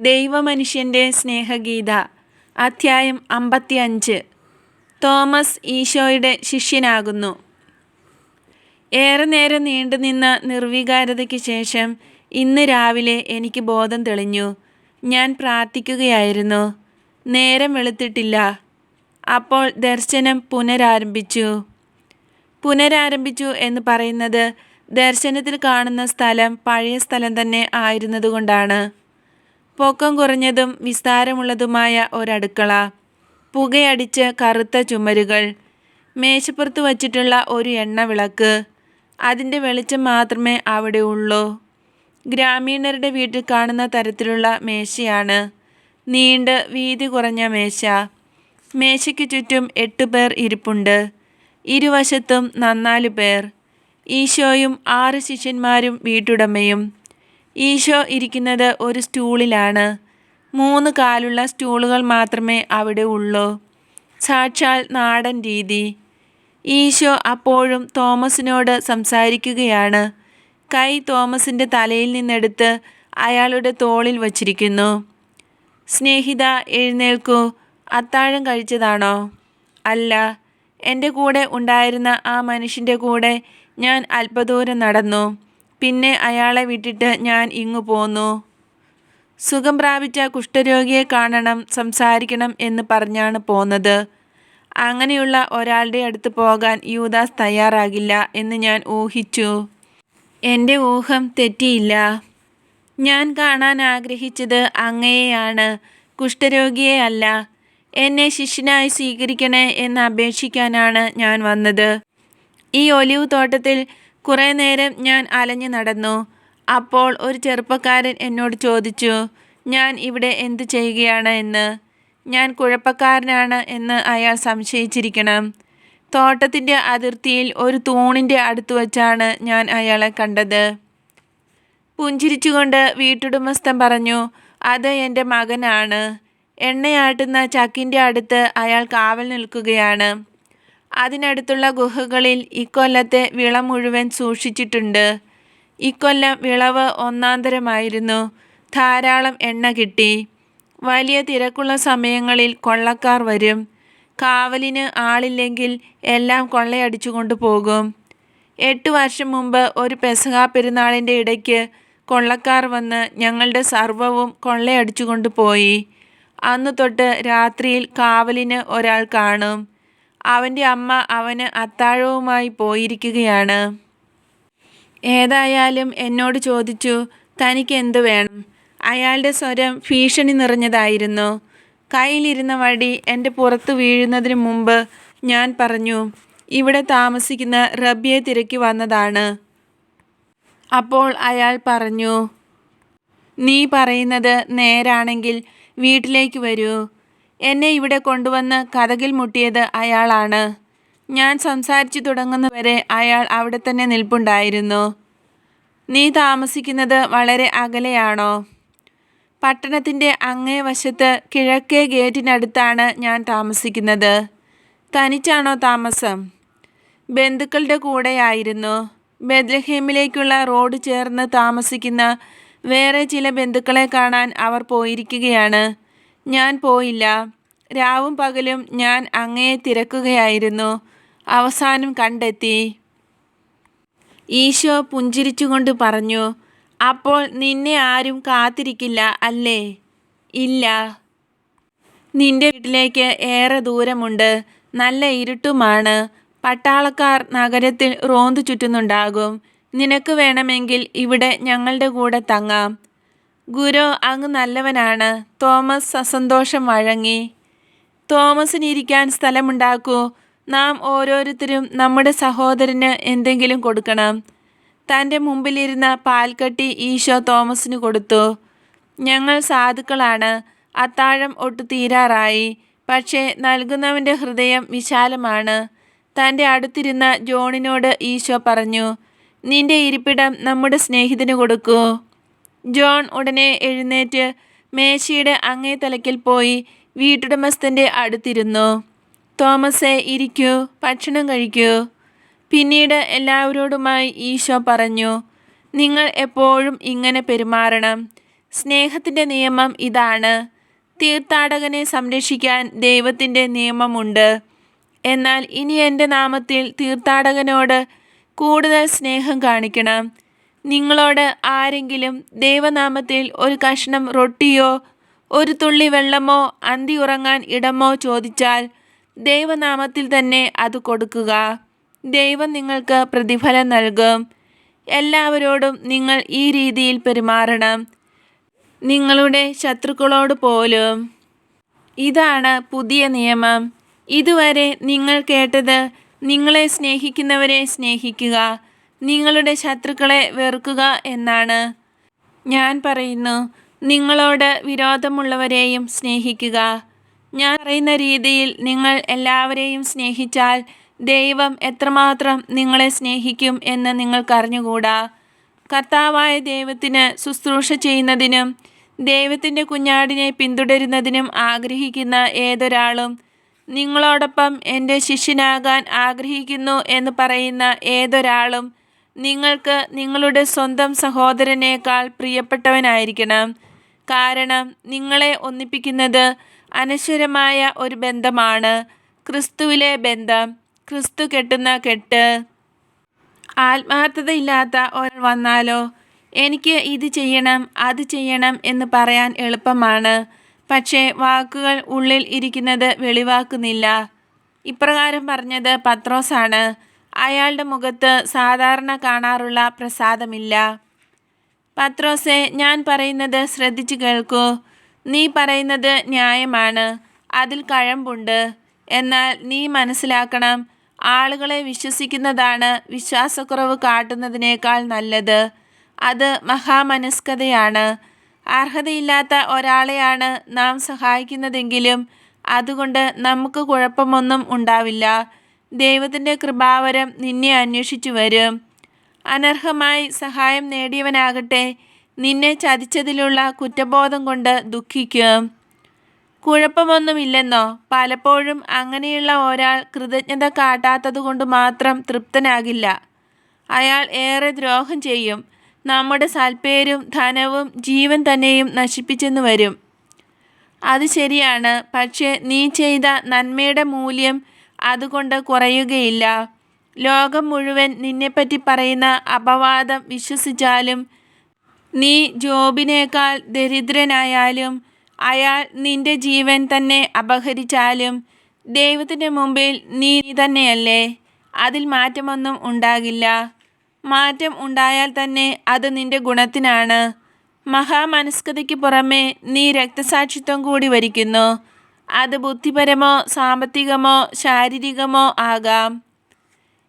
ദൈവമനുഷ്യന്റെ സ്നേഹഗീത അധ്യായം അമ്പത്തിയഞ്ച്. തോമസ് ഈശോയുടെ ശിഷ്യനാകുന്നു. ഏറെ നേരം നീണ്ടുനിന്ന നിർവികാരതയ്ക്ക് ശേഷം ഇന്ന് രാവിലെ എനിക്ക് ബോധം തെളിഞ്ഞു. ഞാൻ പ്രാർത്ഥിക്കുകയായിരുന്നു. നേരം വെളുത്തിട്ടില്ല. അപ്പോൾ ദർശനം പുനരാരംഭിച്ചു. പുനരാരംഭിച്ചു എന്ന് പറയുന്നത് ദർശനത്തിൽ കാണുന്ന സ്ഥലം പഴയ സ്ഥലം തന്നെ ആയിരുന്നതുകൊണ്ടാണ്. പൊക്കം കുറഞ്ഞതും വിസ്താരമുള്ളതുമായ ഒരടുക്കള പുകയടിച്ച് കറുത്ത ചുമരുകൾ മേശപ്പുറത്ത് വച്ചിട്ടുള്ള ഒരു എണ്ണവിളക്ക് അതിന്റെ വെളിച്ചം മാത്രമേ അവിടെ ഉള്ളൂ. ഗ്രാമീണരുടെ വീട്ടിൽ കാണുന്ന തരത്തിലുള്ള മേശയാണ്. നീണ്ട് വീതി കുറഞ്ഞ മേശ. മേശയ്ക്ക് ചുറ്റും എട്ട് പേർ ഇരിപ്പുണ്ട്. ഇരുവശത്തും നന്നാലു പേർ. ഈശോയും ആറ് ശിഷ്യന്മാരും വീട്ടുടമയും. ഈശോ ഇരിക്കുന്നത് ഒരു സ്റ്റൂളിലാണ്. മൂന്ന് കാലുള്ള സ്റ്റൂളുകൾ മാത്രമേ അവിടെ ഉള്ളൂ. സാക്ഷാൽ നാടൻ രീതി. ഈശോ അപ്പോഴും തോമസിനോട് സംസാരിക്കുകയാണ്. കൈ തോമസിന്റെ തലയിൽ നിന്നെടുത്ത് അയാളുടെ തോളിൽ വച്ചിരിക്കുന്നു. സ്നേഹിത എഴുന്നേൽക്കൂ. അത്താഴം കഴിച്ചതാണോ? അല്ല. എന്റെ കൂടെ ഉണ്ടായിരുന്ന ആ മനുഷ്യന്റെ കൂടെ ഞാൻ അല്പദൂരം നടന്നു. പിന്നെ അയാളെ വിട്ടിട്ട് ഞാൻ ഇങ്ങു പോന്നു. സുഖം പ്രാപിച്ച കുഷ്ഠരോഗിയെ കാണണം സംസാരിക്കണം എന്ന് പറഞ്ഞാണ് പോന്നത്. അങ്ങനെയുള്ള ഒരാളുടെ അടുത്ത് പോകാൻ യൂദാസ് തയ്യാറാകില്ല എന്ന് ഞാൻ ഊഹിച്ചു. എന്റെ ഊഹം തെറ്റിയില്ല. ഞാൻ കാണാൻ ആഗ്രഹിച്ചത് അങ്ങയെയാണ്. കുഷ്ഠരോഗിയെ അല്ല. എന്നെ ശിഷ്യനായി സ്വീകരിക്കണേ എന്ന് അപേക്ഷിക്കാനാണ് ഞാൻ വന്നത്. ഈ ഒലിവ് തോട്ടത്തിൽ കുറേ നേരം ഞാൻ അലഞ്ഞു നടന്നു. അപ്പോൾ ഒരു ചെറുപ്പക്കാരൻ എന്നോട് ചോദിച്ചു ഞാൻ ഇവിടെ എന്തു ചെയ്യുകയാണ് എന്ന്? ഞാൻ കുഴപ്പക്കാരനാണ് എന്ന് അയാൾ സംശയിച്ചിരിക്കണം. തോട്ടത്തിന്റെ അതിർത്തിയിൽ ഒരു തൂണിന്റെ അടുത്ത് വച്ചാണ് ഞാൻ അയാളെ കണ്ടത്. പുഞ്ചിരിച്ചുകൊണ്ട് വീട്ടുടമസ്ഥൻ പറഞ്ഞു അത് എന്റെ മകനാണ്. എണ്ണയാട്ടുന്ന ചക്കിന്റെ അടുത്ത് അയാൾ കാവൽ നിൽക്കുകയാണ്. അതിനടുത്തുള്ള ഗുഹകളിൽ ഇക്കൊല്ലത്തെ വിള മുഴുവൻ സൂക്ഷിച്ചിട്ടുണ്ട്. ഇക്കൊല്ലം വിളവ് ഒന്നാന്തരമായിരുന്നു. ധാരാളം എണ്ണ കിട്ടി. വലിയ തിരക്കുള്ള സമയങ്ങളിൽ കൊള്ളക്കാർ വരും. കാവലിന് ആളില്ലെങ്കിൽ എല്ലാം കൊള്ളയടിച്ചു കൊണ്ടുപോകും എട്ട് വർഷം മുമ്പ് ഒരു പെസഹ പെരുന്നാളിന്റെ ഇടയ്ക്ക് കൊള്ളക്കാർ വന്ന് ഞങ്ങളുടെ സർവവും കൊള്ളയടിച്ചു കൊണ്ടുപോയി അന്ന് തൊട്ട് രാത്രിയിൽ കാവലിന് ഒരാൾ കാണും. അവന്റെ അമ്മ അവന് അത്താഴവുമായി പോയിരിക്കുകയാണ്. ഏതായാലും എന്നോട് ചോദിച്ചു തനിക്ക് എന്തു വേണം? അയാളുടെ സ്വരം ഭീഷണി നിറഞ്ഞതായിരുന്നു. കയ്യിലിരുന്ന വടി എന്റെ പുറത്ത് വീഴുന്നതിന് മുമ്പ് ഞാൻ പറഞ്ഞു ഇവിടെ താമസിക്കുന്ന റബിയെ തിരക്കി വന്നതാണ്. അപ്പോൾ അയാൾ പറഞ്ഞു നീ പറയുന്നത് നേരാണെങ്കിൽ വീട്ടിലേക്ക് വരൂ. എന്നെ ഇവിടെ കൊണ്ടുവന്ന് കഥകിൽ മുട്ടിയത് അയാളാണ്. ഞാൻ സംസാരിച്ചു തുടങ്ങുന്നവരെ അയാൾ അവിടെ തന്നെ നിൽപ്പുണ്ടായിരുന്നു. നീ താമസിക്കുന്നത് വളരെ അകലെയാണോ? പട്ടണത്തിന്റെ അങ്ങേ വശത്ത് കിഴക്കേ ഗേറ്റിനടുത്താണ് ഞാൻ താമസിക്കുന്നത്. തനിച്ചാണോ താമസം? ബന്ധുക്കളുടെ കൂടെയായിരുന്നു. ബദ്ലഹേമിലേക്കുള്ള റോഡ് ചേർന്ന് താമസിക്കുന്ന വേറെ ചില ബന്ധുക്കളെ കാണാൻ അവർ പോയിരിക്കുകയാണ്. ഞാൻ പോയില്ല. രാവും പകലും ഞാൻ അങ്ങയെ തിരക്കുകയായിരുന്നു. അവസാനം കണ്ടെത്തി. ഈശോ പുഞ്ചിരിച്ചുകൊണ്ട് പറഞ്ഞു അപ്പോൾ നിന്നെ ആരും കാത്തിരിക്കില്ല അല്ലേ? ഇല്ല. നിന്റെ വീട്ടിലേക്ക് ഏറെ ദൂരമുണ്ട്. നല്ല ഇരുട്ടുമാണ്. പട്ടാളക്കാർ നഗരത്തിൽ റോന്തു ചുറ്റുന്നുണ്ടാകും. നിനക്ക് വേണമെങ്കിൽ ഇവിടെ ഞങ്ങളുടെ കൂടെ തങ്ങാം. ഗുരു അങ്ങ് നല്ലവനാണ്. തോമസ് അസന്തോഷം വഴങ്ങി. തോമസിനിരിക്കാൻ സ്ഥലമുണ്ടാക്കൂ. നാം ഓരോരുത്തരും നമ്മുടെ സഹോദരന് എന്തെങ്കിലും കൊടുക്കണം. തന്റെ മുമ്പിലിരുന്ന പാൽക്കട്ടി ഈശോ തോമസിന് കൊടുത്തു. ഞങ്ങൾ സാധുക്കളാണ്. അത്താഴം ഒട്ടു തീരാറായി. പക്ഷേ നൽകുന്നവന്റെ ഹൃദയം വിശാലമാണ്. തന്റെ അടുത്തിരുന്ന ജോണിനോട് ഈശോ പറഞ്ഞു നിന്റെ ഇരിപ്പിടം നമ്മുടെ സ്നേഹിതന് കൊടുക്കൂ. ജോൺ ഉടനെ എഴുന്നേറ്റ് മേശയുടെ അങ്ങേ തലക്കിൽ പോയി വീട്ടുടമസ്ഥന്റെ അടുത്തിരുന്നു. തോമസെ ഇരിക്കൂ ഭക്ഷണം കഴിക്കൂ പിന്നീട് എല്ലാവരോടുമായി ഈശോ പറഞ്ഞു നിങ്ങൾ എപ്പോഴും ഇങ്ങനെ പെരുമാറണം. സ്നേഹത്തിന്റെ നിയമം ഇതാണ്. തീർത്ഥാടകനെ സംരക്ഷിക്കാൻ ദൈവത്തിന്റെ നിയമമുണ്ട്. എന്നാൽ ഇനി എന്റെ നാമത്തിൽ തീർത്ഥാടകനോട് കൂടുതൽ സ്നേഹം കാണിക്കണം. നിങ്ങളോട് ആരെങ്കിലും ദൈവനാമത്തിൽ ഒരു കഷ്ണം റൊട്ടിയോ ഒരു തുള്ളി വെള്ളമോ അന്തി ഉറങ്ങാൻ ഇടമോ ചോദിച്ചാൽ ദൈവനാമത്തിൽ തന്നെ അത് കൊടുക്കുക. ദൈവം നിങ്ങൾക്ക് പ്രതിഫലം നൽകും. എല്ലാവരോടും നിങ്ങൾ ഈ രീതിയിൽ പെരുമാറണം. നിങ്ങളുടെ ശത്രുക്കളോട് പോലും. ഇതാണ് പുതിയ നിയമം. ഇതുവരെ നിങ്ങൾ കേട്ടത് നിങ്ങളെ സ്നേഹിക്കുന്നവരെ സ്നേഹിക്കുക. നിങ്ങളുടെ ശത്രുക്കളെ വെറുക്കുക എന്നാണ്. ഞാൻ പറയുന്നു നിങ്ങളോട് വിരോധമുള്ളവരെയും സ്നേഹിക്കുക. ഞാൻ പറയുന്ന രീതിയിൽ നിങ്ങൾ എല്ലാവരെയും സ്നേഹിച്ചാൽ ദൈവം എത്രമാത്രം നിങ്ങളെ സ്നേഹിക്കും എന്ന് നിങ്ങൾക്കറിഞ്ഞുകൂടാ. കർത്താവായ ദൈവത്തിന് ശുശ്രൂഷ ചെയ്യുന്നതിനും ദൈവത്തിന്റെ കുഞ്ഞാടിനെ പിന്തുടരുന്നതിനും ആഗ്രഹിക്കുന്ന ഏതൊരാളും നിങ്ങളോടൊപ്പം എന്റെ ശിഷ്യനാകാൻ ആഗ്രഹിക്കുന്നു എന്ന് പറയുന്ന ഏതൊരാളും നിങ്ങൾക്ക് നിങ്ങളുടെ സ്വന്തം സഹോദരനേക്കാൾ പ്രിയപ്പെട്ടവനായിരിക്കണം. കാരണം നിങ്ങളെ ഒന്നിപ്പിക്കുന്നത് അനശ്വരമായ ഒരു ബന്ധമാണ്. ക്രിസ്തുവിലെ ബന്ധം ക്രിസ്തു കെട്ടുന്ന കെട്ട്. ആത്മാർത്ഥതയില്ലാത്ത ഒരാൾ വന്നാലോ എനിക്ക് ഇത് ചെയ്യണം അത് ചെയ്യണം എന്ന് പറയാൻ എളുപ്പമാണ്. പക്ഷേ വാക്കുകൾ ഉള്ളിൽ ഇരിക്കുന്നത് വെളിവാക്കുന്നില്ല. ഇപ്രകാരം പറഞ്ഞത് പത്രോസാണ്. അയാളുടെ മുഖത്ത് സാധാരണ കാണാറുള്ള പ്രസാദമില്ല. പത്രോസെ ഞാൻ പറയുന്നത് ശ്രദ്ധിച്ചു കേൾക്കൂ. നീ പറയുന്നത് ന്യായമാണ്. അതിൽ കഴമ്പുണ്ട്. എന്നാൽ നീ മനസ്സിലാക്കണം ആളുകളെ വിശ്വസിക്കുന്നതാണ് വിശ്വാസക്കുറവ് കാട്ടുന്നതിനേക്കാൾ നല്ലത്. അത് മഹാമനസ്കതയാണ്. അർഹതയില്ലാത്ത ഒരാളെയാണ് നാം സഹായിക്കുന്നതെങ്കിലും അതുകൊണ്ട് നമുക്ക് കുഴപ്പമൊന്നും ഉണ്ടാവില്ല. ദൈവത്തിന്റെ കൃപാവരം നിന്നെ അന്വേഷിച്ചു വരും. അനർഹമായി സഹായം നേടിയവനാകട്ടെ നിന്നെ ചതിച്ചതിലുള്ള കുറ്റബോധം കൊണ്ട് ദുഃഖിക്കും. കുഴപ്പമൊന്നുമില്ലെന്നോ പലപ്പോഴും അങ്ങനെയുള്ള ഒരാൾ കൃതജ്ഞത കാട്ടാത്തതുകൊണ്ട് മാത്രം തൃപ്തനാകില്ല. അയാൾ ഏറെ ദ്രോഹം ചെയ്യും. നമ്മുടെ സൽപ്പേരും ധനവും ജീവൻ തന്നെയും നശിപ്പിച്ചെന്ന് വരും. അത് ശരിയാണ് പക്ഷേ നീ ചെയ്ത നന്മയുടെ മൂല്യം അതുകൊണ്ട് കുറയുകയില്ല. ലോകം മുഴുവൻ നിന്നെപ്പറ്റി പറയുന്ന അപവാദം വിശ്വസിച്ചാലും നീ ജോബിനേക്കാൾ ദരിദ്രനായാലും അയാൾ നിന്റെ ജീവൻ തന്നെ അപഹരിച്ചാലും ദൈവത്തിന്റെ മുമ്പിൽ നീ തന്നെയല്ലേ? അതിൽ മാറ്റമൊന്നും ഉണ്ടാകില്ല. മാറ്റം ഉണ്ടായാൽ തന്നെ അത് നിന്റെ ഗുണത്തിനാണ്. മഹാമനസ്കതയ്ക്ക് പുറമെ നീ രക്തസാക്ഷിത്വം കൂടി വരിക്കുന്നു. അത് ബുദ്ധിപരമോ സാമ്പത്തികമോ ശാരീരികമോ ആകാം.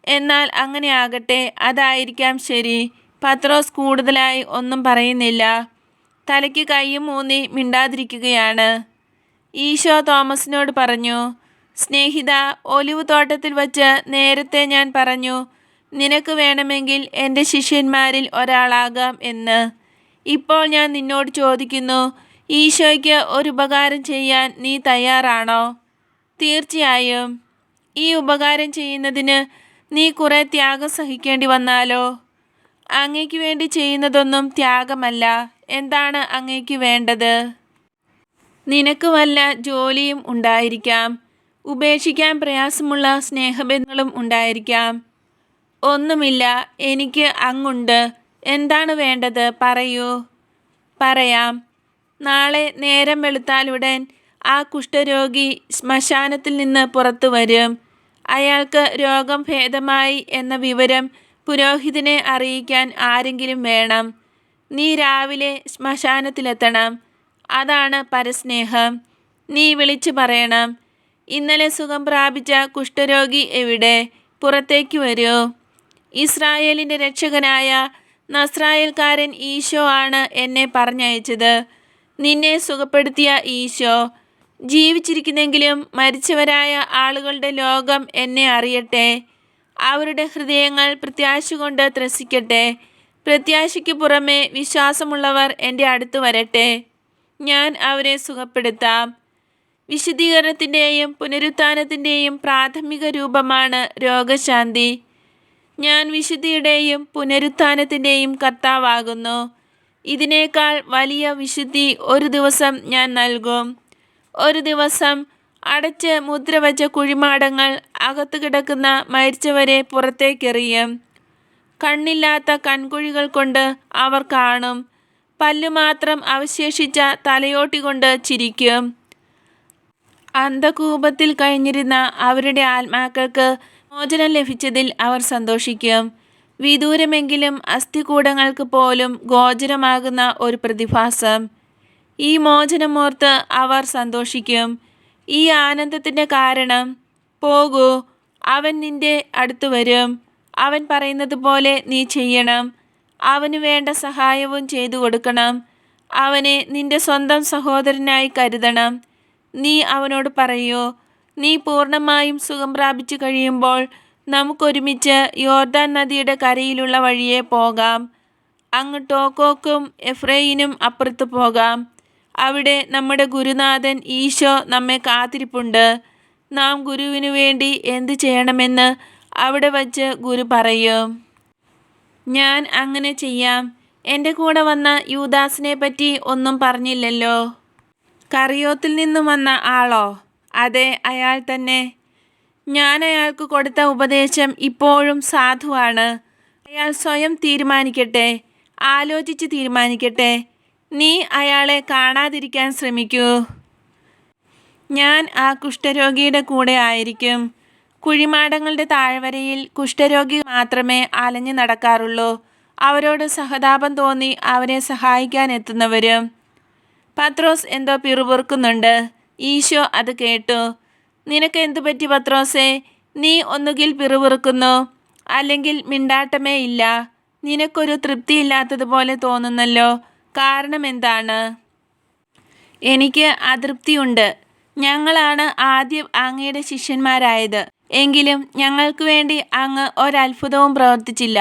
എന്നാൽ അങ്ങനെ ആകട്ടെ അതായിരിക്കാം ശരി. പത്രോസ് കൂടുതലായി ഒന്നും പറയുന്നില്ല. തലയ്ക്ക് കൈയും മൂന്നി മിണ്ടാതിരിക്കുകയാണ്. ഈശോ തോമസിനോട് പറഞ്ഞു സ്നേഹിത ഒലിവ് തോട്ടത്തിൽ വച്ച് നേരത്തെ ഞാൻ പറഞ്ഞു നിനക്ക് വേണമെങ്കിൽ എന്റെ ശിഷ്യന്മാരിൽ ഒരാളാകാം എന്ന്. ഇപ്പോൾ ഞാൻ നിന്നോട് ചോദിക്കുന്നു ഈശോയ്ക്ക് ഒരു ഉപകാരം ചെയ്യാൻ നീ തയ്യാറാണോ? തീർച്ചയായും. ഈ ഉപകാരം ചെയ്യുന്നതിന് നീ കുറേ ത്യാഗം സഹിക്കേണ്ടി വന്നാലോ? അങ്ങയ്ക്ക് വേണ്ടി ചെയ്യുന്നതൊന്നും ത്യാഗമല്ല. എന്താണ് അങ്ങയ്ക്ക് വേണ്ടത്? നിനക്ക് വല്ല ജോലിയും ഉണ്ടായിരിക്കാം. ഉപേക്ഷിക്കാൻ പ്രയാസമുള്ള സ്നേഹബന്ധങ്ങളും ഉണ്ടായിരിക്കാം. ഒന്നുമില്ല എനിക്ക് അങ്ങുണ്ട്. എന്താണ് വേണ്ടത്? പറയൂ. പറയാം. നാളെ നേരം വെളുത്താലുടൻ ആ കുഷ്ഠരോഗി ശ്മശാനത്തിൽ നിന്ന് പുറത്തു വരും. അയാൾക്ക് രോഗം ഭേദമായി എന്ന വിവരം പുരോഹിതനെ അറിയിക്കാൻ ആരെങ്കിലും വേണം. നീ രാവിലെ ശ്മശാനത്തിലെത്തണം. അതാണ് പരസ്നേഹം. നീ വിളിച്ചു പറയണം. ഇന്നലെ സുഖം പ്രാപിച്ച കുഷ്ഠരോഗി എവിടെ? പുറത്തേക്ക് വരൂ. ഇസ്രായേലിന്റെ രക്ഷകനായ നസ്രായേൽക്കാരൻ ഈശോ ആണ് എന്നെ പറഞ്ഞയച്ചത്. നിന്നെ സുഖപ്പെടുത്തിയ ഈശോ. ജീവിച്ചിരിക്കുന്നെങ്കിലും മരിച്ചവരായ ആളുകളുടെ ലോകം എന്നെ അറിയട്ടെ. അവരുടെ ഹൃദയങ്ങൾ പ്രത്യാശ കൊണ്ട് ത്രസിക്കട്ടെ. പ്രത്യാശയ്ക്ക് പുറമെ വിശ്വാസമുള്ളവർ എന്റെ അടുത്ത് വരട്ടെ. ഞാൻ അവരെ സുഖപ്പെടുത്താം. വിശദീകരണത്തിന്റെയും പുനരുത്ഥാനത്തിന്റെയും പ്രാഥമിക രൂപമാണ് രോഗശാന്തി. ഞാൻ വിശുദ്ധിയുടെയും പുനരുത്ഥാനത്തിന്റെയും കർത്താവാകുന്നു. ഇതിനേക്കാൾ വലിയ വിശുദ്ധി ഒരു ദിവസം ഞാൻ നൽകും. ഒരു ദിവസം അടച്ച് മുദ്ര വച്ച കുഴിമാടങ്ങൾ അകത്ത് കിടക്കുന്ന മരിച്ചവരെ പുറത്തേക്കെറിയും. കണ്ണില്ലാത്ത കൺകുഴികൾ കൊണ്ട് അവർ കാണും. പല്ലു മാത്രം അവശേഷിച്ച തലയോട്ടി കൊണ്ട് ചിരിക്കും. അന്ധകൂപത്തിൽ കഴിഞ്ഞിരുന്ന അവരുടെ ആത്മാക്കൾക്ക് മോചനം ലഭിച്ചതിൽ അവർ സന്തോഷിക്കും. വിദൂരമെങ്കിലും അസ്ഥികൂടങ്ങൾക്ക് പോലും ഗോചരമാകുന്ന ഒരു പ്രതിഭാസം. ഈ മോചനമോർത്ത് അവർ സന്തോഷിക്കും. ഈ ആനന്ദത്തിന്റെ കാരണം പോകൂ അവൻ നിന്റെ അടുത്ത് വരും. അവൻ പറയുന്നത് പോലെ നീ ചെയ്യണം. അവന് വേണ്ട സഹായവും ചെയ്തു കൊടുക്കണം. അവനെ നിന്റെ സ്വന്തം സഹോദരനായി കരുതണം. നീ അവനോട് പറയൂ നീ പൂർണമായും സുഖം പ്രാപിച്ചു കഴിയുമ്പോൾ നമുക്കൊരുമിച്ച് യോർദാൻ നദിയുടെ കരയിലുള്ള വഴിയെ പോകാം. അങ്ങ് ടോക്കോക്കും എഫ്രൈനും അപ്പുറത്ത് പോകാം. അവിടെ നമ്മുടെ ഗുരുനാഥൻ ഈശോ നമ്മെ കാത്തിരിപ്പുണ്ട്. നാം ഗുരുവിനു വേണ്ടി എന്ത് ചെയ്യണമെന്ന് അവിടെ വച്ച് ഗുരു പറയും. ഞാൻ അങ്ങനെ ചെയ്യാം. എന്റെ കൂടെ വന്ന യൂദാസിനെ പറ്റി ഒന്നും പറഞ്ഞില്ലല്ലോ. കറിയോത്തിൽ നിന്നും വന്ന ആളോ? അതെ അയാൾ തന്നെ. ഞാൻ അയാൾക്ക് കൊടുത്ത ഉപദേശം ഇപ്പോഴും സാധുവാണ്. അയാൾ സ്വയം തീരുമാനിക്കട്ടെ. ആലോചിച്ച് തീരുമാനിക്കട്ടെ. നീ അയാളെ കാണാതിരിക്കാൻ ശ്രമിക്കൂ. ഞാൻ ആ കുഷ്ഠരോഗിയുടെ കൂടെ ആയിരിക്കും. കുഴിമാടങ്ങളുടെ താഴ്വരയിൽ കുഷ്ഠരോഗി മാത്രമേ അലഞ്ഞു നടക്കാറുള്ളൂ. അവരോട് സഹതാപം തോന്നി അവരെ സഹായിക്കാൻ എത്തുന്നവരും. പത്രോസ് എന്തോ പിറുപുറുക്കുന്നുണ്ട്. ഈശോ അത് കേട്ടു. നിനക്ക് എന്തു പറ്റി പത്രോസേ? നീ ഒന്നുകിൽ പിറുപിറുക്കുന്നു അല്ലെങ്കിൽ മിണ്ടാട്ടമേ ഇല്ല. നിനക്കൊരു തൃപ്തിയില്ലാത്തതുപോലെ തോന്നുന്നല്ലോ. കാരണം എന്താണ്? എനിക്ക് അതൃപ്തിയുണ്ട്. ഞങ്ങളാണ് ആദ്യം അങ്ങയുടെ ശിഷ്യന്മാരായത്. എങ്കിലും ഞങ്ങൾക്ക് വേണ്ടി അങ്ങ് ഒരത്ഭുതവും പ്രവർത്തിച്ചില്ല.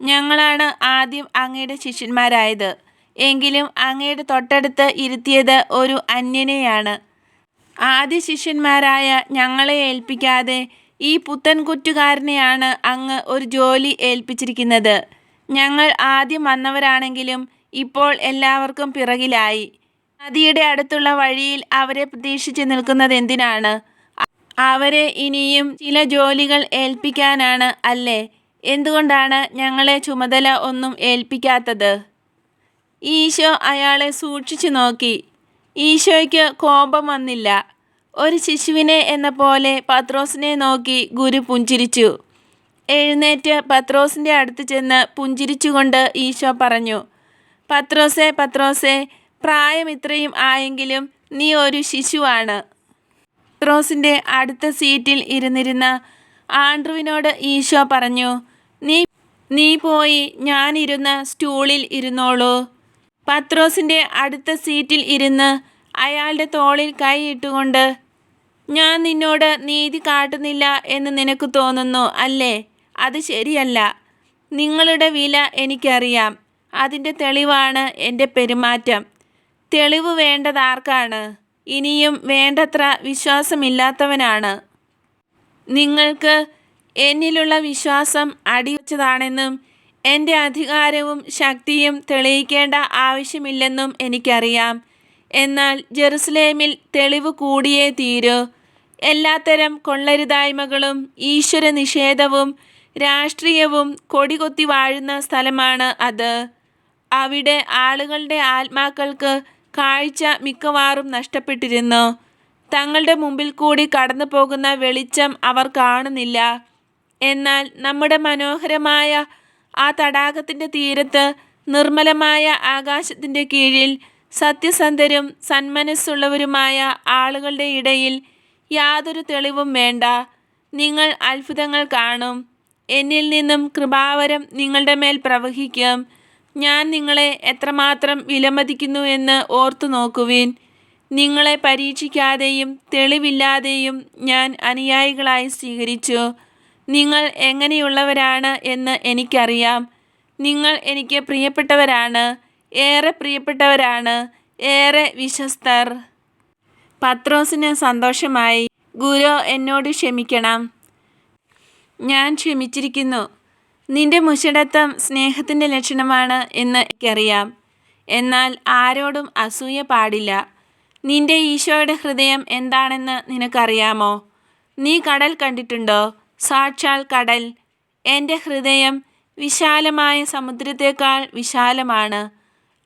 ഞങ്ങളാണ് ആദ്യം അങ്ങയുടെ ശിഷ്യന്മാരായത്. എങ്കിലും അങ്ങയുടെ തൊട്ടടുത്ത് ഇരുത്തിയത് ഒരു അന്യനെയാണ്. ആദ്യ ശിഷ്യന്മാരായ ഞങ്ങളെ ഏൽപ്പിക്കാതെ ഈ പുത്തൻകുറ്റുകാരനെയാണ് അങ്ങ് ഒരു ജോലി ഏൽപ്പിച്ചിരിക്കുന്നത്. ഞങ്ങൾ ആദ്യം വന്നവരാണെങ്കിലും ഇപ്പോൾ എല്ലാവർക്കും പിറകിലായി. നദിയുടെ അടുത്തുള്ള വഴിയിൽ അവരെ പ്രതീക്ഷിച്ച് നിൽക്കുന്നത് എന്തിനാണ്? അവരെ ഇനിയും ചില ജോലികൾ ഏൽപ്പിക്കാനാണ് അല്ലേ? എന്തുകൊണ്ടാണ് ഞങ്ങളെ ചുമതല ഒന്നും ഏൽപ്പിക്കാത്തത്? ഈശോ അയാളെ സൂക്ഷിച്ചു നോക്കി. ഈശോയ്ക്ക് കോപം വന്നില്ല. ഒരു ശിശുവിനെ എന്ന പോലെ പത്രോസിനെ നോക്കി ഗുരു പുഞ്ചിരിച്ചു. എഴുന്നേറ്റ് പത്രോസിന്റെ അടുത്ത് ചെന്ന് പുഞ്ചിരിച്ചുകൊണ്ട് ഈശോ പറഞ്ഞു പത്രോസേ പത്രോസേ പ്രായം ഇത്രയും ആയെങ്കിലും നീ ഒരു ശിശുവാണ് പത്രോസിന്റെ അടുത്ത സീറ്റിൽ ഇരുന്നിരുന്ന ആൻഡ്രുവിനോട് ഈശോ പറഞ്ഞു നീ നീ പോയി ഞാനിരുന്ന സ്റ്റൂളിൽ ഇരുന്നോളൂ. പത്രോസിന്റെ അടുത്ത സീറ്റിൽ ഇരുന്ന് അയാളുടെ തോളിൽ കൈയിട്ടുകൊണ്ട് ഞാൻ നിന്നോട് നീതി കാട്ടുന്നില്ല എന്ന് നിനക്ക് തോന്നുന്നു അല്ലേ? അത് ശരിയല്ല. നിങ്ങളുടെ വില എനിക്കറിയാം. അതിന്റെ തെളിവാണ് എന്റെ പെരുമാറ്റം. തെളിവ് വേണ്ടതാർക്കാണ്? ഇനിയും വേണ്ടത്ര വിശ്വാസമില്ലാത്തവനാണ്. നിങ്ങൾക്ക് എന്നിലുള്ള വിശ്വാസം അടിവച്ചതാണെന്നും എന്റെ അധികാരവും ശക്തിയും തെളിയിക്കേണ്ട ആവശ്യമില്ലെന്നും എനിക്കറിയാം. എന്നാൽ ജെറുസലേമിൽ തെളിവ് കൂടിയേ തീരൂ. എല്ലാത്തരം കൊള്ളരുതായ്മകളും ഈശ്വര നിഷേധവും രാഷ്ട്രീയവും കൊടികൊത്തി വാഴുന്ന സ്ഥലമാണ് അത്. അവിടെ ആളുകളുടെ ആത്മാക്കൾക്ക് കാഴ്ച മിക്കവാറും നഷ്ടപ്പെട്ടിരുന്നു. തങ്ങളുടെ മുമ്പിൽ കൂടി കടന്നു പോകുന്ന വെളിച്ചം അവർ കാണുന്നില്ല. എന്നാൽ നമ്മുടെ മനോഹരമായ ആ തടാകത്തിന്റെ തീരത്ത് നിർമ്മലമായ ആകാശത്തിന്റെ കീഴിൽ സത്യസന്ധരും സന്മനസ്സുള്ളവരുമായ ആളുകളുടെ ഇടയിൽ യാതൊരു തെളിവും വേണ്ട. നിങ്ങൾ അത്ഭുതങ്ങൾ കാണും. എന്നിൽ നിന്നും കൃപാവരം നിങ്ങളുടെ മേൽ പ്രവഹിക്കും. ഞാൻ നിങ്ങളെ എത്രമാത്രം വിലമതിക്കുന്നു എന്ന് ഓർത്തു നോക്കുവിൻ. നിങ്ങളെ പരീക്ഷിക്കാതെയും തെളിവില്ലാതെയും ഞാൻ അനുയായികളായി സ്വീകരിച്ചു. നിങ്ങൾ എങ്ങനെയുള്ളവരാണ് എന്ന് എനിക്കറിയാം. നിങ്ങൾ എനിക്ക് പ്രിയപ്പെട്ടവരാണ്. ഏറെ പ്രിയപ്പെട്ടവരാണ്. ഏറെ വിശ്വസ്തർ. പത്രോസിന് സന്തോഷമായി. ഗുരു എന്നോട് ക്ഷമിക്കണം. ഞാൻ ക്ഷമിച്ചിരിക്കുന്നു. നിന്റെ മുഷടത്വം സ്നേഹത്തിന്റെ ലക്ഷണമാണ് എന്ന് എനിക്കറിയാം. എന്നാൽ ആരോടും അസൂയ പാടില്ല. നിന്റെ ഈശോയുടെ ഹൃദയം എന്താണെന്ന് നിനക്കറിയാമോ? നീ കടൽ കണ്ടിട്ടുണ്ടോ? സാക്ഷാൽ കടൽ. എന്റെ ഹൃദയം വിശാലമായ സമുദ്രത്തേക്കാൾ വിശാലമാണ്.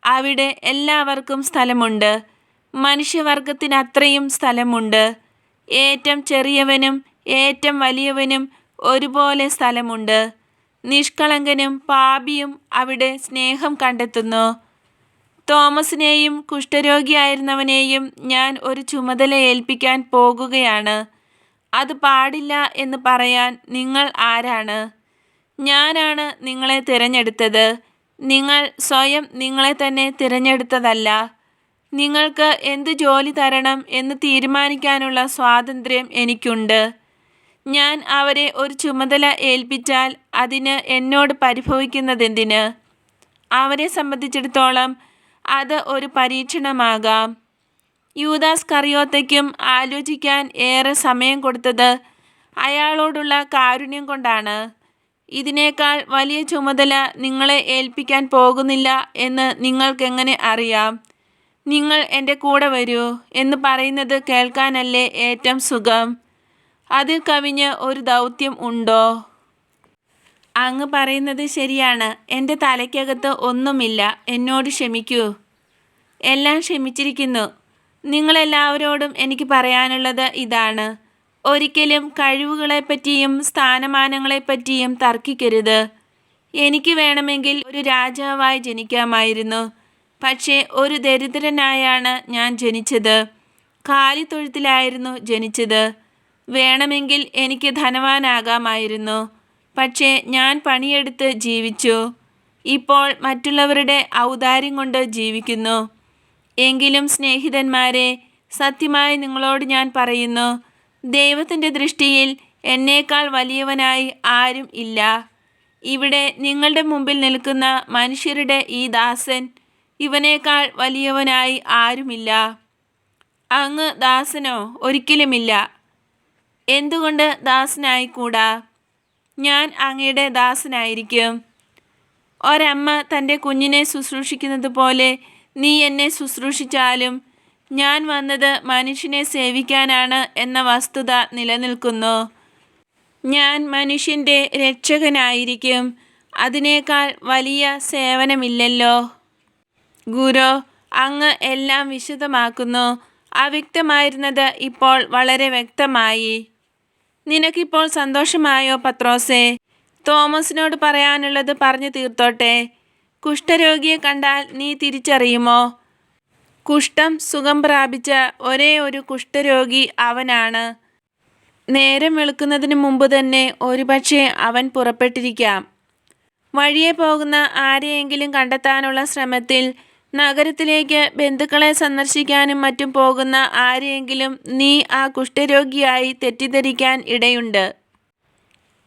അവിടെ എല്ലാവർക്കും സ്ഥലമുണ്ട്. മനുഷ്യവർഗത്തിന് അത്രയും സ്ഥലമുണ്ട്. ഏറ്റവും ചെറിയവനും ഏറ്റവും വലിയവനും ഒരുപോലെ സ്ഥലമുണ്ട്. നിഷ്കളങ്കനും പാപിയും അവിടെ സ്നേഹം കണ്ടെത്തുന്നു. തോമസിനെയും കുഷ്ഠരോഗിയായിരുന്നവനെയും ഞാൻ ഒരു ചുമതല ഏൽപ്പിക്കാൻ പോകുകയാണ്. അത് പാടില്ല എന്ന് പറയാൻ നിങ്ങൾ ആരാണ്? ഞാനാണ് നിങ്ങളെ തിരഞ്ഞെടുത്തത്. നിങ്ങൾ സ്വയം നിങ്ങളെ തന്നെ തിരഞ്ഞെടുത്തതല്ല. നിങ്ങൾക്ക് എന്ത് ജോലി തരണം എന്ന് തീരുമാനിക്കാനുള്ള സ്വാതന്ത്ര്യം എനിക്കുണ്ട്. ഞാൻ അവരെ ഒരു ചുമതല ഏൽപ്പിച്ചാൽ അതിന് എന്നോട് പരിഭവിക്കുന്നതെന്തിന്? അവരെ സംബന്ധിച്ചിടത്തോളം അത് ഒരു പരീക്ഷണമാകാം. യൂദാസ് കറിയോത്തയ്ക്കും ആലോചിക്കാൻ ഏറെ സമയം കൊടുത്തത് അയാളോടുള്ള കാരുണ്യം കൊണ്ടാണ്. ഇതിനേക്കാൾ വലിയ ചുമതല നിങ്ങളെ ഏൽപ്പിക്കാൻ പോകുന്നില്ല എന്ന് നിങ്ങൾക്കെങ്ങനെ അറിയാം? നിങ്ങൾ എന്റെ കൂടെ വരൂ എന്ന് പറയുന്നത് കേൾക്കാനല്ലേ ഏറ്റവും സുഖം. അതിൽ കവിഞ്ഞ് ഒരു ദൗത്യം ഉണ്ടോ? അങ്ങ് പറയുന്നത് ശരിയാണ്. എന്റെ തലയ്ക്കകത്ത് ഒന്നുമില്ല. എന്നോട് ക്ഷമിക്കൂ. എല്ലാം ക്ഷമിച്ചിരിക്കുന്നു. നിങ്ങളെല്ലാവരോടും എനിക്ക് പറയാനുള്ളത് ഇതാണ്. ഒരിക്കലും കഴിവുകളെപ്പറ്റിയും സ്ഥാനമാനങ്ങളെപ്പറ്റിയും തർക്കിക്കരുത്. എനിക്ക് വേണമെങ്കിൽ ഒരു രാജാവായി ജനിക്കാമായിരുന്നു. പക്ഷേ ഒരു ദരിദ്രനായാണ് ഞാൻ ജനിച്ചത്. കാലിത്തൊഴുത്തിലായിരുന്നു ജനിച്ചത്. വേണമെങ്കിൽ എനിക്ക് ധനവാനാകാമായിരുന്നു. പക്ഷേ ഞാൻ പണിയെടുത്ത് ജീവിച്ചു. ഇപ്പോൾ മറ്റുള്ളവരുടെ ഔദാര്യം കൊണ്ട് ജീവിക്കുന്നു. എങ്കിലും സ്നേഹിതന്മാരെ സത്യമായി നിങ്ങളോട് ഞാൻ പറയുന്നു ദൈവത്തിന്റെ ദൃഷ്ടിയിൽ എന്നേക്കാൾ വലിയവനായി ആരും ഇല്ല. ഇവിടെ നിങ്ങളുടെ മുമ്പിൽ നിൽക്കുന്ന മനുഷ്യരുടെ ഈ ദാസൻ ഇവനേക്കാൾ വലിയവനായി ആരുമില്ല അങ്ങ് ദാസനോ ഒരിക്കലുമില്ല. എന്തുകൊണ്ട് ദാസനായിക്കൂടാ? ഞാൻ അങ്ങയുടെ ദാസനായിരിക്കും. ഒരമ്മ തന്റെ കുഞ്ഞിനെ ശുശ്രൂഷിക്കുന്നത് പോലെ നീ എന്നെ ശുശ്രൂഷിച്ചാലും ഞാൻ വന്നത് മനുഷ്യനെ സേവിക്കാനാണ് എന്ന വസ്തുത നിലനിൽക്കുന്നു. ഞാൻ മനുഷ്യന്റെ രക്ഷകനായിരിക്കും. അതിനേക്കാൾ വലിയ സേവനമില്ലല്ലോ. ഗുരു അങ്ങ് എല്ലാം വിശദമാക്കുന്നു. അവ്യക്തമായിരുന്നത് ഇപ്പോൾ വളരെ വ്യക്തമായി. നിനക്കിപ്പോൾ സന്തോഷമായോ പത്രോസേ? തോമസിനോട് പറയാനുള്ളത് പറഞ്ഞു തീർത്തോട്ടെ. കുഷ്ഠരോഗിയെ കണ്ടാൽ നീ തിരിച്ചറിയുമോ? കുഷ്ഠം സുഖം പ്രാപിച്ച ഒരേ ഒരു കുഷ്ഠരോഗി അവനാണ്. നേരം വെളുക്കുന്നതിന് മുമ്പ് തന്നെ ഒരുപക്ഷെ അവൻ പുറപ്പെട്ടിരിക്കാം. വഴിയെ പോകുന്ന ആരെയെങ്കിലും കണ്ടെത്താനുള്ള ശ്രമത്തിൽ നഗരത്തിലേക്ക് ബന്ധുക്കളെ സന്ദർശിക്കാനും മറ്റും പോകുന്ന ആരെയെങ്കിലും നീ ആ കുഷ്ഠരോഗിയായി തെറ്റിദ്ധരിക്കാൻ ഇടയുണ്ട്.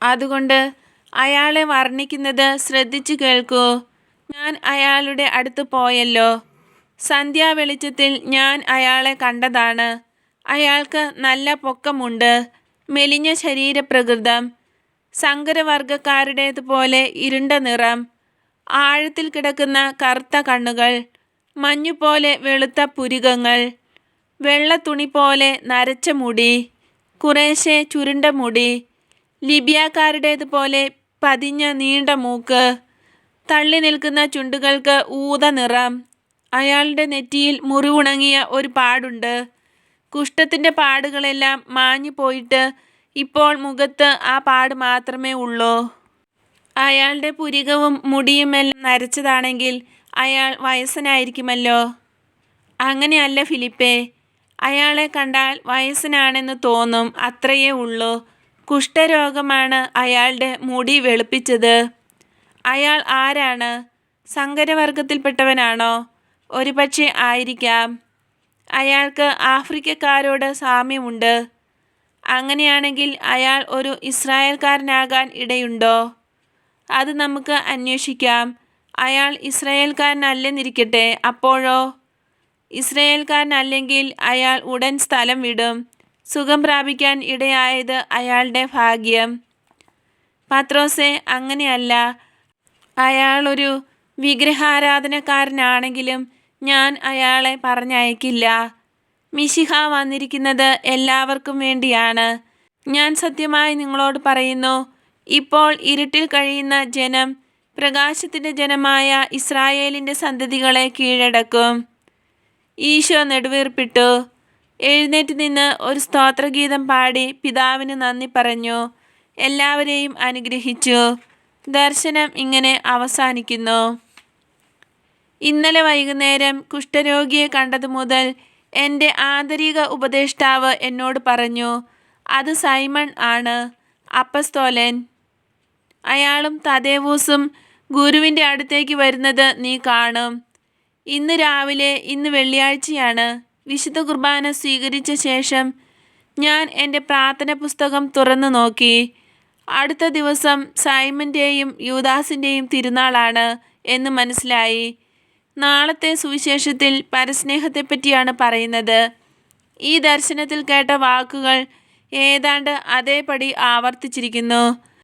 അതുകൊണ്ട് അയാളെ വർണിക്കുന്നത് ശ്രദ്ധിച്ചു കേൾക്കൂ. ഞാൻ അയാളുടെ അടുത്ത് പോയല്ലോ. സന്ധ്യാവെളിച്ചത്തിൽ ഞാൻ അയാളെ കണ്ടതാണ്. അയാൾക്ക് നല്ല പൊക്കമുണ്ട്. മെലിഞ്ഞ ശരീരപ്രകൃതം. സങ്കരവർഗക്കാരുടേതുപോലെ ഇരുണ്ട നിറം. ആഴത്തിൽ കിടക്കുന്ന കറുത്ത കണ്ണുകൾ. മഞ്ഞുപോലെ വെളുത്ത പുരികങ്ങൾ. വെള്ളത്തുണി പോലെ നരച്ച മുടി. കുറേശ്ശെ ചുരുണ്ട മുടി. ലിബിയാക്കാരുടേതുപോലെ പതിഞ്ഞ നീണ്ട മൂക്ക്. തള്ളി നിൽക്കുന്ന ചുണ്ടുകൾക്ക് ഊത നിറം. അയാളുടെ നെറ്റിയിൽ മുറിവുണങ്ങിയ ഒരു പാടുണ്ട്. കുഷ്ഠത്തിന്റെ പാടുകളെല്ലാം മാഞ്ഞു പോയിട്ട് ഇപ്പോൾ മുഖത്ത് ആ പാട് മാത്രമേ ഉള്ളൂ. അയാളുടെ പുരികവും മുടിയുമെല്ലാം നരച്ചതാണെങ്കിൽ അയാൾ വയസ്സനായിരിക്കുമല്ലോ. അങ്ങനെയല്ല ഫിലിപ്പേ. അയാളെ കണ്ടാൽ വയസ്സനാണെന്ന് തോന്നും അത്രയേ ഉള്ളൂ. കുഷ്ഠരോഗമാണ് അയാളുടെ മുടി വെളുപ്പിച്ചത്. അയാൾ ആരാണ്? സങ്കരവർഗത്തിൽപ്പെട്ടവനാണോ? ഒരുപക്ഷെ ആയിരിക്കാം. അയാൾക്ക് ആഫ്രിക്കക്കാരോട് സാമ്യമുണ്ട്. അങ്ങനെയാണെങ്കിൽ അയാൾ ഒരു ഇസ്രായേൽക്കാരനാകാൻ ഇടയുണ്ടോ? അത് നമുക്ക് അന്വേഷിക്കാം. അയാൾ ഇസ്രായേൽക്കാരനല്ലെന്നിരിക്കട്ടെ അപ്പോഴോ? ഇസ്രായേൽക്കാരനല്ലെങ്കിൽ അയാൾ ഉടൻ സ്ഥലം വിടും. സുഖം പ്രാപിക്കാൻ ഇടയായത് അയാളുടെ ഭാഗ്യം. പത്രോസെ അങ്ങനെയല്ല. അയാളൊരു വിഗ്രഹാരാധനക്കാരനാണെങ്കിലും ഞാൻ അയാളെ പറഞ്ഞയക്കില്ല. മിശിഹ വന്നിരിക്കുന്നത് എല്ലാവർക്കും വേണ്ടിയാണ്. ഞാൻ സത്യമായി നിങ്ങളോട് പറയുന്നു ഇപ്പോൾ ഇരുട്ടിൽ കഴിയുന്ന ജനം പ്രകാശത്തിന്റെ ജനമായ ഇസ്രായേലിന്റെ സന്തതികളെ കീഴടക്കും. ഈശോ നെടുവീർപ്പിട്ടു. എഴുന്നേറ്റ് നിന്ന് ഒരു സ്തോത്രഗീതം പാടി പിതാവിന് നന്ദി പറഞ്ഞു. എല്ലാവരെയും അനുഗ്രഹിച്ചു. ദർശനം ഇങ്ങനെ അവസാനിക്കുന്നു. ഇന്നലെ വൈകുന്നേരം കുഷ്ഠരോഗിയെ കണ്ടതു മുതൽ എന്റെ ആന്തരിക ഉപദേഷ്ടാവ് എന്നോട് പറഞ്ഞു അത് സൈമൺ ആണ് അപ്പസ്തോലൻ. അയാളും തദേവൂസും ഗുരുവിന്റെ അടുത്തേക്ക് വരുന്നത് നീ കാണും. ഇന്ന് രാവിലെ ഇന്ന് വെള്ളിയാഴ്ചയാണ്. വിശുദ്ധ കുർബാന സ്വീകരിച്ച ശേഷം ഞാൻ എന്റെ പ്രാർത്ഥന പുസ്തകം തുറന്നു നോക്കി. അടുത്ത ദിവസം സൈമന്റെയും യൂദാസിന്റെയും തിരുനാളാണ് എന്ന് മനസ്സിലായി. നാളത്തെ സുവിശേഷത്തിൽ പരസ്നേഹത്തെപ്പറ്റിയാണ് പറയുന്നത്. ഈ ദർശനത്തിൽ കേട്ട വാക്കുകൾ ഏതാണ്ട് അതേപടി ആവർത്തിച്ചിരിക്കുന്നു.